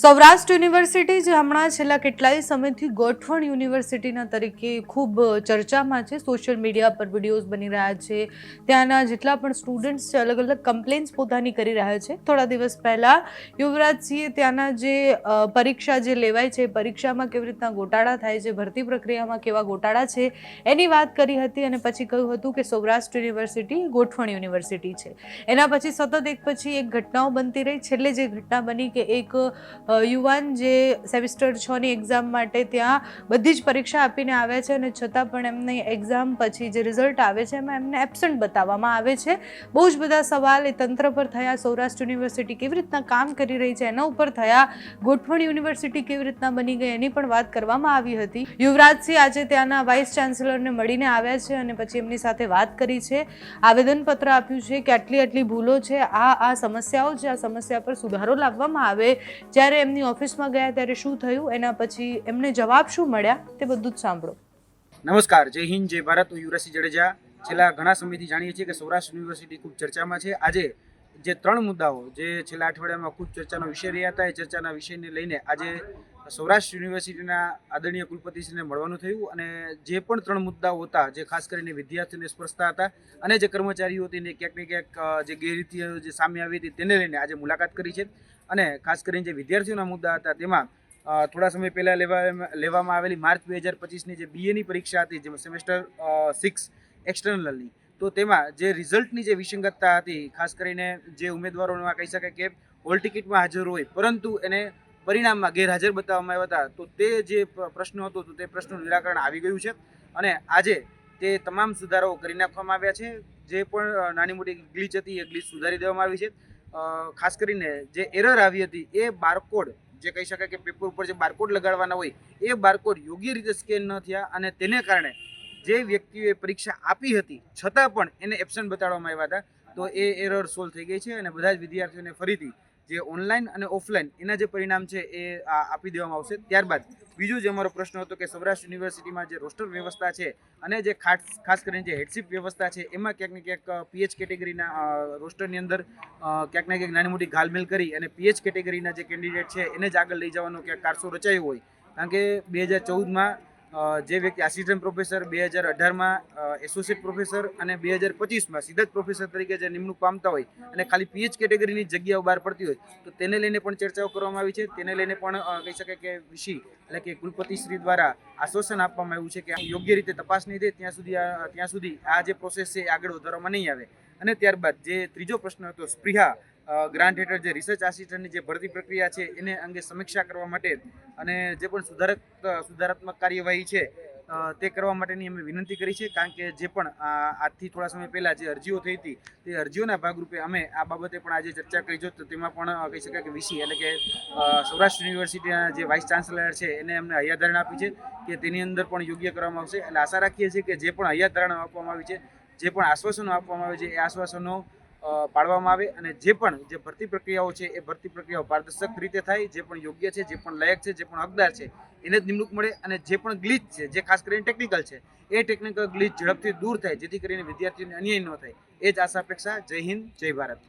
Saurashtra university, જે હમણાં છેલ્લા કેટલાય સમયથી ગોઠવણ યુનિવર્સિટીના તરીકે ખૂબ ચર્ચામાં છે. સોશિયલ મીડિયા પર વિડીયોઝ બની રહ્યા છે. ત્યાંના જેટલા પણ સ્ટુડન્ટ્સ છે અલગ અલગ કમ્પ્લેન્સ પોતાની કરી રહ્યા છે. થોડા દિવસ પહેલાં યુવરાજસિંહે ત્યાંના જે પરીક્ષા જે લેવાય છે પરીક્ષામાં કેવી રીતના ગોટાળા થાય છે, ભરતી પ્રક્રિયામાં કેવા ગોટાળા છે, એની વાત કરી હતી અને પછી કહ્યું હતું કે સૌરાષ્ટ્ર યુનિવર્સિટી ગોઠવણ યુનિવર્સિટી છે. એના પછી સતત એક પછી એક ઘટનાઓ બનતી રહી. છેલ્લે જે ઘટના બની કે એક યુવાન જે સેમિસ્ટર છની એક્ઝામ માટે ત્યાં બધી જ પરીક્ષા આપીને આવ્યા છે અને છતાં પણ એમની એક્ઝામ પછી જે રિઝલ્ટ આવે છે એમાં એમને એબસન્ટ બતાવવામાં આવે છે. બહુ જ બધા સવાલ એ તંત્ર પર થયા, સૌરાષ્ટ્ર યુનિવર્સિટી કેવી રીતના કામ કરી રહી છે, એના ઉપર થયા, ગોઠવણ યુનિવર્સિટી કેવી રીતના બની ગઈ એની પણ વાત કરવામાં આવી હતી. યુવરાજસિંહ આજે ત્યાંના વાઇસ ચાન્સેલરને મળીને આવ્યા છે અને પછી એમની સાથે વાત કરી છે. આવેદનપત્ર આપ્યું છે કે આટલી આટલી ભૂલો છે આ આ સમસ્યાઓ છે, આ સમસ્યા પર સુધારો લાવવામાં આવે. જ્યારે એમની ઓફિસમાં ગયા ત્યારે શું થયું? એના પછી એમને જવાબ શું મળ્યા? તે બધું જ સાંભળો. નમસ્કાર, જય હિન્દ, જય ભારત. હું યુવરાજસિંહ જાડેજા. છેલ્લા ઘણા સમયથી જાણીએ છીએ કે સૌરાષ્ટ્ર યુનિવર્સિટી ખૂબ ચર્ચામાં છે. આજે જે ત્રણ મુદ્દાઓ જે છેલ્લા અઠવાડિયામાં ખૂબ ચર્ચાનો વિષય રહ્યા હતા, એ ચર્ચાના વિષયને લઈને આજે સૌરાષ્ટ્ર યુનિવર્સિટીના આદરણીય કુલપતિશ્રીને મળવાનું થયું અને જે પણ ત્રણ મુદ્દાઓ હતા, જે ખાસ કરીને વિદ્યાર્થીઓને સ્પર્શતા હતા અને જે કર્મચારીઓ હતી ને ક્યાંક ને ક્યાંક જે ગેરરીતિઓ જે સામે આવી હતી તેને લઈને આજે મુલાકાત કરી છે અને ખાસ કરીને જે વિદ્યાર્થીઓના મુદ્દા હતા તેમાં થોડા સમય પહેલાં લેવા લેવામાં આવેલી માર્ચ બે હજાર પચીસની જે બીએની પરીક્ષા હતી, જેમાં સેમેસ્ટર સિક્સ એક્સટર્નલની તો તેમાં જે રિઝલ્ટની જે વિસંગતતા હતી, ખાસ કરીને જે ઉમેદવારોમાં કહી શકાય કે હોલ ટિકિટમાં હાજર હોય, પરંતુ એને પરિણામમાં ગેરહાજર બતાવવામાં આવ્યા હતા, તો તે જે પ્રશ્ન હતો, તો તે પ્રશ્નનું નિરાકરણ આવી ગયું છે. અને આજે તે તમામ સુધારાઓ કરી નાખવામાં આવ્યા છે. જે પણ નાની મોટી ગ્લીચ હતી, એ ગ્લીચ સુધારી દેવામાં આવી છે. ખાસ કરીને જે એરર આવી હતી, એ બારકોડ, જે કહી શકાય કે પેપર ઉપર જે બારકોડ લગાડવાના હોય, એ બારકોડ યોગ્ય રીતે સ્કેન ન થયા અને તેને કારણે જે વ્યક્તિઓએ પરીક્ષા આપી હતી, છતાં પણ એને એબસન્ટ બતાડવામાં આવ્યા હતા, તો એ એરર સોલ્વ થઈ ગઈ છે અને બધા જ વિદ્યાર્થીઓને ફરીથી જે ઓનલાઈન અને ઓફલાઈન એના જે પરિણામ છે એ આપી દેવામાં આવશે. ત્યારબાદ બીજો જે અમારો પ્રશ્ન હતો કે સૌરાષ્ટ્ર યુનિવર્સિટીમાં જે રોસ્ટર વ્યવસ્થા છે અને જે ખાસ ખાસ કરીને જે હેડશીપ વ્યવસ્થા છે, એમાં ક્યાંક ને ક્યાંક પીએચ કેટેગરીના રોસ્ટરની અંદર ક્યાંક ને ક્યાંક નાની મોટી ઘાલમેલ કરી અને પીએચ કેટેગરીના જે કેન્ડિડેટ છે એને જ આગળ લઈ જવાનો ક્યાંક કારસો રચાયો હોય. કારણ કે બે હજાર ચૌદમાં જે વ્યક્તિ આસિસ્ટન્ટ પ્રોફેસર બે હજાર અઢારમાં એસોસિએટ પ્રોફેસર અને બે હજાર પચીસમાં સીધા જ પ્રોફેસર તરીકે જે નિમણૂક પામતા હોય અને ખાલી પીએચ કેટેગરીની જગ્યાઓ બહાર પડતી હોય, તો તેને લઈને પણ ચર્ચાઓ કરવામાં આવી છે. તેને લઈને પણ કહી શકાય કે વિષય એટલે કે કુલપતિશ્રી દ્વારા આશ્વાસન આપવામાં આવ્યું છે કે યોગ્ય રીતે તપાસ નહીં થાય, ત્યાં સુધી ત્યાં સુધી આ જે પ્રોસેસ છે એ આગળ વધારવામાં નહીં આવે. અને ત્યારબાદ જે ત્રીજો પ્રશ્ન હતો સ્પ્રિહા ગ્રાન્ટ હેઠળ જે રિસર્ચ આસિસ્ટન્ટની જે ભરતી પ્રક્રિયા છે, એને અંગે સમીક્ષા કરવા માટે અને જે પણ સુધારક, સુધારાત્મક કાર્યવાહી છે તે કરવા માટેની અમે વિનંતી કરી છે, કારણ કે જે પણ આજથી થોડા સમય પહેલાં જે અરજીઓ થઈ હતી, તે અરજીઓના ભાગરૂપે અમે આ બાબતે પણ આજે ચર્ચા કરી જો તો તેમાં પણ કહી શકાય કે વીસી એટલે કે સૌરાષ્ટ્ર યુનિવર્સિટીના જે વાઇસ ચાન્સલર છે, એને અમને હૈયાધારણ આપી છે કે તેની અંદર પણ યોગ્ય કરવામાં આવશે. એટલે આશા રાખીએ છીએ કે જે પણ હૈયાધારણ આપવામાં આવી છે, જે પણ આશ્વાસનો આપવામાં આવે છે, એ આશ્વાસનો પાડવામાં આવે અને જે પણ જે ભરતી પ્રક્રિયાઓ છે એ ભરતી પ્રક્રિયાઓ પારદર્શક રીતે થાય, જે પણ યોગ્ય છે, જે પણ લાયક છે, જે પણ હકદાર છે, એને જ નિમણૂક મળે અને જે પણ ગ્લીચ છે, જે ખાસ કરીને ટેકનિકલ છે, એ ટેકનિકલ ગ્લીચ ઝડપથી દૂર થાય, જેથી કરીને વિદ્યાર્થીઓને અન્યાય ન થાય. એ જ આશા અપેક્ષા. જય હિન્દ, જય ભારત.